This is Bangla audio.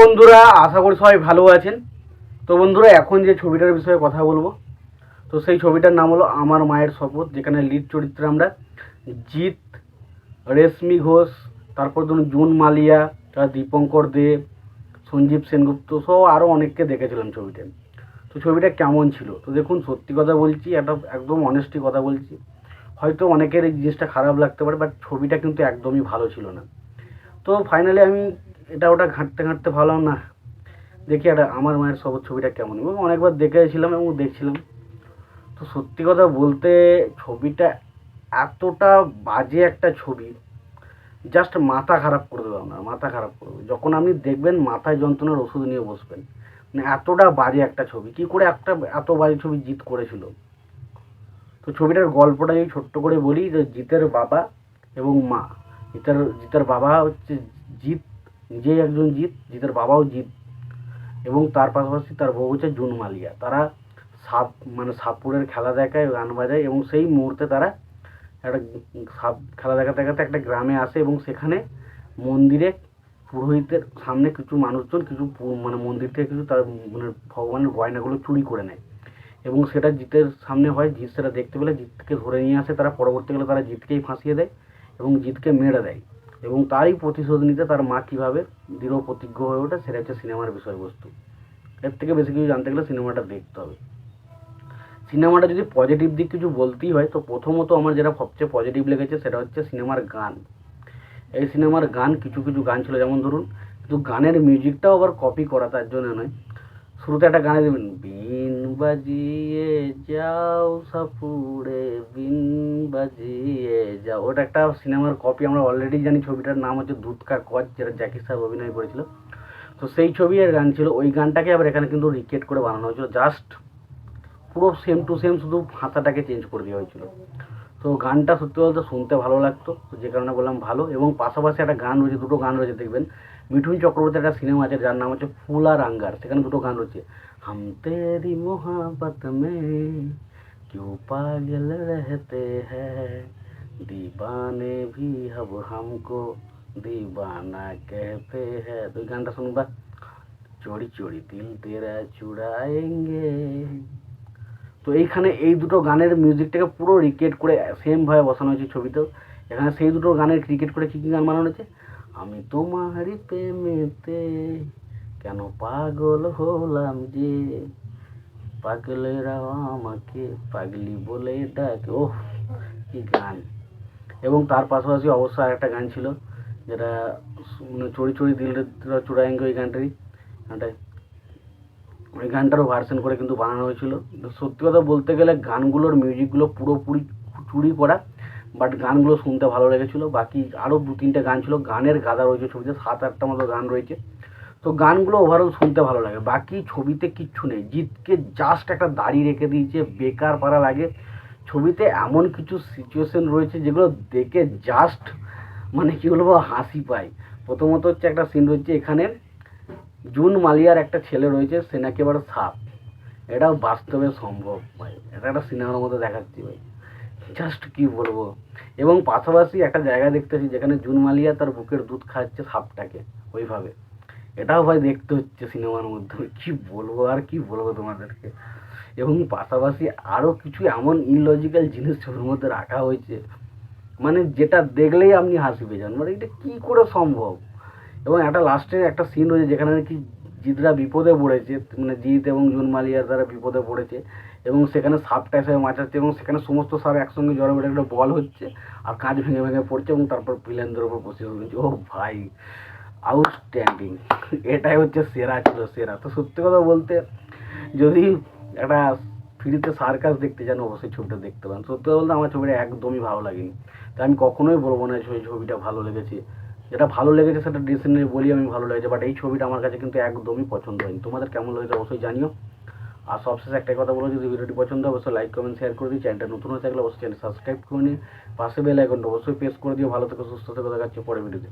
বন্ধুরা, আশা করি সবাই ভালো আছেন। তো বন্ধুরা, এখন যে ছবিটার বিষয়ে কথা বলব, তো সেই ছবিটার নাম হলো আমার মায়ের শপথ, যেখানে লিড চরিত্রে আমরা জিৎ, রেশমি ঘোষ, তারপর ধরুন জুন মালিয়া তার দীপঙ্কর দে, সঞ্জীব সেনগুপ্ত সহ আরও অনেককে দেখেছিলাম ছবিটা তো ছবিটা কেমন ছিল? তো দেখুন, সত্যি কথা বলছি, একটা একদম অনেস্টি কথা বলছি, হয়তো অনেকের এই জিনিসটা খারাপ লাগতে পারে বাট ছবিটা কিন্তু একদমই ভালো ছিল না। তো ফাইনালি আমি এটা ওটা ঘাঁটতে ঘাঁটতে ভালো না। দেখি একটা আমার মায়ের সবর ছবিটা কেমন। এবং অনেকবার দেখেছিলাম এবং দেখছিলাম। তো সত্যি কথা বলতে ছবিটা এতটা বাজে একটা ছবি জাস্ট মাথা খারাপ করে দেবে আপনার মাথা খারাপ করবে যখন আপনি দেখবেন মাথায় যন্ত্রণার ওষুধ নিয়ে বসবেন মানে এতটা বাজে একটা ছবি। কি করে একটা এত বাজে ছবি জিত করেছিল? তো ছবিটার গল্পটা যদি ছোট্ট করে বলি, যে জিতের বাবা এবং মা, জিতের জিতের বাবা হচ্ছে জিৎ নিজেই একজন জিৎ, জিতের বাবাও জিৎ এবং তার পাশাপাশি তার বউ হচ্ছে জুন মালিয়া। তারা সাপ মানে সাপুরের খেলা দেখায়, গান বাজায় এবং সেই মুহূর্তে তারা একটা সাপ খেলা দেখাতে দেখাতে একটা গ্রামে আসে এবং সেখানে মন্দিরে পুরোহিতের সামনে কিছু মানুষজন, কিছু মানে মন্দির থেকে কিছু তার মানে ভগবানের গয়নাগুলো চুরি করে নেয় এবং সেটা জিতের সামনে হয়, জিৎ সেটা দেখতে পেলে জিতকে ধরে নিয়ে আসে, তারা পরবর্তীকালে তারা জিতকেই ফাঁসিয়ে দেয় এবং জিতকে মেরে দেয়। এবং তারই প্রতিশোধ নিতে তার মা কীভাবে দৃঢ় প্রতিজ্ঞ হয়ে ওঠে সেটা হচ্ছে সিনেমার বিষয়বস্তু। এর থেকে বেশি কিছু জানতে গেলে সিনেমাটা দেখতে হবে। সিনেমাটা যদি পজিটিভ দিক কিছু বলতেই হয়, তো প্রথমত আমার যেটা সবচেয়ে পজিটিভ লেগেছে সেটা হচ্ছে সিনেমার গান। এই সিনেমার গান কিছু কিছু গান ছিল, যেমন ধরুন, কিন্তু গানের মিউজিকটাও আবার কপি করা তার জন্য নয়। শুরুতে একটা গানে দেবেন, বিন বাজিয়ে যাও সাপুড়ে, বিন বাজিয়ে যাও। ওটা একটা সিনেমার কপি আমরা অলরেডি জানি ছবিটার নাম হচ্ছে দুধকা কচ, যেটা জ্যাকি সাহেব অভিনয় করেছিল। তো সেই ছবি আর গান ছিল, ওই গানটাকে আবার এখানে কিন্তু রিক্রিয়েট করে বানানো হয়েছিল। জাস্ট পুরো সেম টু সেম শুধু ভাষাটাকে চেঞ্জ করে দেওয়া হয়েছিল। তো গানটা সত্যি বলতে শুনতে ভালো লাগতো তো যে কারণে বললাম ভালো এবং পাশাপাশি একটা গান রয়েছে দুটো গান রয়েছে দেখবেন মিঠুন চক্রবর্তী একটা সিনেমা আছে যার নাম হচ্ছে ফুলা রাঙ্গার সেখানে দুটো গান রয়েছে হাম তেরি মোহাবত মে কেউ পাগল রহতে হ্যাঁ दीवाने भी अब हमको दीवाना कहते हैं तो गाना सुनूँगा चोरी चोरी दिल तेरा चुराएँगे তো এইখানে এই দুটো গানের মিউজিকটাকে পুরো রিক্রিয়েট করে সেমভাবে বসানো হয়েছে ছবিতেও। এখানে সেই দুটো গানের ক্রিকেট করে কী কী গান বানানো হয়েছে? আমি তোমারই প্রেমেতে কেন পাগল হলাম যে? পাগলেরা আমাকে পাগলি বলে ডাকে। ওহ, কি গান। এবং তার পাশাপাশি অবশ্য আরেকটা গান ছিল, যেটা মানে চড়ি চড়ি দিল চূড়াঙ্গ ওই গানটারই। গানটায় ওই গানটারও ভার্সন করে কিন্তু বানানো হয়েছিল। সত্যি কথা বলতে গেলে গানগুলোর মিউজিকগুলো পুরোপুরি চুরি করা বাট গানগুলো শুনতে ভালো লেগেছিলো। বাকি আরও দু তিনটে গান ছিল। গানের গাদা রয়েছে ছবিতে, সাত আটটা মতো গান রয়েছে। তো গানগুলো ওভারঅল শুনতে ভালো লাগে। বাকি ছবিতে কিচ্ছু নেই। জিতকে জাস্ট একটা দাড়ি রেখে দিয়েছে, বেকার পারা লাগে ছবিতে এমন কিছু সিচুয়েশন রয়েছে যেগুলো দেখে জাস্ট মানে কী বলব, হাসি পায়। প্রথমত হচ্ছে একটা সিন রয়েছে এখানে জুন মালিয়ার একটা ছেলে রয়েছে, সে নাকি এবার সাপ। এটাও বাস্তবে সম্ভব ভাই। এটা একটা সিনেমার মতো দেখাচ্ছি ভাই। জাস্ট কি বলব? এবং পাশাপাশি একটা জায়গা দেখতেছি যেখানে জুন মালিয়া তার বুকের দুধ খাচ্ছে সাপটাকে, ওইভাবে। এটাও ভাই দেখতে হচ্ছে সিনেমার মধ্যে। কি বলব আর কি বলব তোমাদেরকে? এবং পাশাপাশি আরও কিছু এমন ইললজিক্যাল জিনিস ছবির মধ্যে রাখা হয়েছে। মানে যেটা দেখলেই আপনি হাসি পেয়ে যান। মানে এটা কী করে সম্ভব? এবং একটা লাস্টে একটা সিন রয়েছে যেখানে নাকি জিতরা বিপদে পড়েছে মানে জিৎ এবং জুন মালিয়া তারা বিপদে পড়েছে এবং সেখানে সাপটা এসে মাচাচ্ছে এবং সেখানে সমস্ত সাপ একসঙ্গে জড়ো বেড়ে একটা বল হচ্ছে আর কাজ ভেঙে ভেঙে পড়ছে এবং তারপর প্লেনদের উপর বসে হয়েছে ও ভাই আউটস্ট্যান্ডিং এটাই হচ্ছে সেরা ছিল, সেরা। তো সত্যি কথা বলতে যদি একটা ফ্রিতে সার্কাস দেখতে চান, অবশ্যই ছবিটা দেখতে পান সত্যি কথা বলতে আমার ছবিটা একদমই ভালো লাগেনি। তাই আমি কখনোই বলব না ওই ছবিটা ভালো লেগেছে। যেটা ভালো লেগেছে সেটা ডিসিশনে বলি আমি ভালো লেগেছে বাট এই ছবিটা আমার কাছে কিন্তু একদমই পছন্দ হয়নি। তোমাদের কেমন লেগেছে অবশ্যই জানিও। আর সবশেষে একটাই কথা বলো যদি ভিডিওটি পছন্দ হয় অবশ্যই লাইক কমেন্ট শেয়ার করে দিই চ্যানেলটা নতুন হয়ে থাকলে অবশ্যই চ্যানেল সাবস্ক্রাইব করে নিই পাশে বেল আইকনটা অবশ্যই প্রেস করে দিও। ভালো থেকে, সুস্থ থেকে দেখাচ্ছে পরে ভিডিওতে